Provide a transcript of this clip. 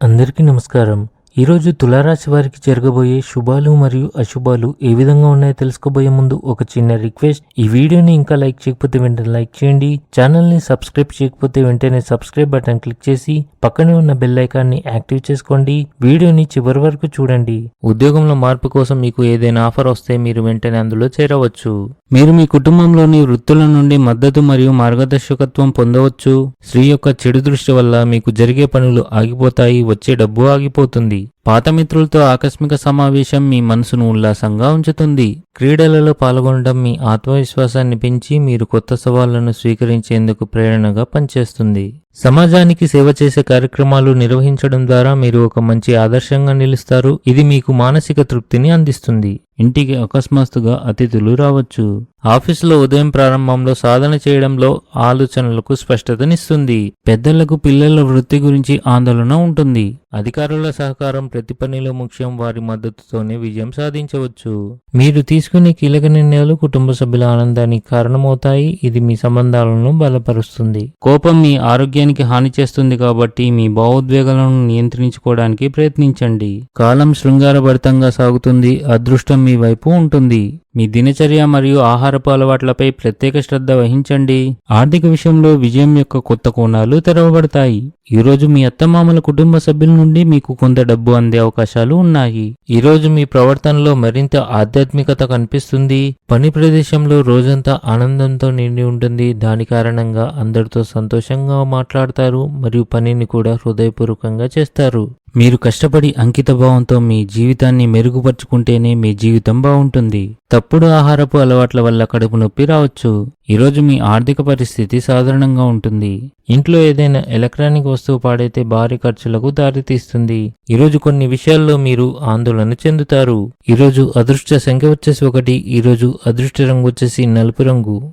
అందరికీ నమస్కారం. ఈరోజు తులారాశి వారికి జరగబోయే శుభాలు మరియు అశుభాలు ఏ విధంగా ఉన్నాయో తెలుసుకోబోయే ముందు ఒక చిన్న రిక్వెస్ట్. ఈ వీడియోని ఇంకా లైక్ చేయకపోతే వెంటనే లైక్ చేయండి. ఛానల్ని సబ్స్క్రైబ్ చేయకపోతే వెంటనే సబ్స్క్రైబ్ బటన్ క్లిక్ చేసి పక్కనే ఉన్న బెల్ ఐకాన్ని యాక్టివ్ చేసుకోండి. వీడియోని చివరి వరకు చూడండి. ఉద్యోగంలో మార్పు కోసం మీకు ఏదైనా ఆఫర్ వస్తే మీరు వెంటనే అందులో చేరవచ్చు. మీరు మీ కుటుంబంలోని వృత్తుల నుండి మద్దతు మరియు మార్గదర్శకత్వం పొందవచ్చు. స్త్రీ యొక్క చెడు దృష్టి వల్ల మీకు జరిగే పనులు ఆగిపోతాయి వచ్చే డబ్బు ఆగిపోతుంది. పాత మిత్రులతో ఆకస్మిక సమావేశం మీ మనసును ఉల్లాసంగా ఉంచుతుంది. క్రీడలలో పాల్గొనడం మీ ఆత్మవిశ్వాసాన్ని పెంచి మీరు కొత్త సవాళ్ళను స్వీకరించేందుకు ప్రేరణగా పనిచేస్తుంది. సమాజానికి సేవ చేసే కార్యక్రమాలు నిర్వహించడం ద్వారా మీరు ఒక మంచి ఆదర్శంగా నిలుస్తారు. ఇది మీకు మానసిక తృప్తిని అందిస్తుంది. ఇంటికి అకస్మాత్తుగా అతిథులు రావచ్చు. ఆఫీసులో ఉదయం ప్రారంభంలో సాధన చేయడంలో ఆలోచనలకు స్పష్టతనిస్తుంది. పెద్దలకు పిల్లల వృత్తి గురించి ఆందోళన ఉంటుంది. అధికారుల సహకారం ప్రతి పనిలో ముఖ్యం వారి మద్దతుతోనే విజయం సాధించవచ్చు. మీరు తీసుకునే కీలక నిర్ణయాలు కుటుంబ సభ్యుల ఆనందానికి కారణమవుతాయి. ఇది మీ సంబంధాలను బలపరుస్తుంది. కోపం మీ ఆరోగ్యానికి హాని చేస్తుంది కాబట్టి మీ భావోద్వేగాలను నియంత్రించుకోవడానికి ప్రయత్నించండి. కాలం శృంగారభరితంగా సాగుతుంది. అదృష్టం మీ వైపు ఉంటుంది. మీ దినచర్య మరియు ఆహారపు అలవాట్లపై ప్రత్యేక శ్రద్ధ వహించండి. ఆర్థిక విషయంలో విజయం యొక్క కొత్త కోణాలు తెరవబడతాయి. ఈ రోజు మీ అత్తమామల కుటుంబ సభ్యుల నుండి మీకు కొంత డబ్బు అందే అవకాశాలు ఉన్నాయి. ఈ రోజు మీ ప్రవర్తనలో మరింత ఆధ్యాత్మికత కనిపిస్తుంది. పని ప్రదేశంలో రోజంతా ఆనందంతో నిండి ఉంటుంది. దాని కారణంగా అందరితో సంతోషంగా మాట్లాడతారు మరియు పనిని కూడా హృదయపూర్వకంగా చేస్తారు. మీరు కష్టపడి అంకితభావంతో మీ జీవితాన్ని మెరుగుపరుచుకుంటేనే మీ జీవితం బాగుంటుంది. తప్పుడు ఆహారపు అలవాట్ల వల్ల కడుపు నొప్పి రావచ్చు. ఈరోజు మీ ఆర్థిక పరిస్థితి సాధారణంగా ఉంటుంది. ఇంట్లో ఏదైనా ఎలక్ట్రానిక్ వస్తువు పాడైతే భారీ ఖర్చులకు దారితీస్తుంది. ఈరోజు కొన్ని విషయాల్లో మీరు ఆందోళన చెందుతారు. ఈరోజు అదృష్ట సంఖ్య వచ్చేసి ఒకటి ఈరోజు అదృష్ట రంగు వచ్చేసి నలుపు రంగు.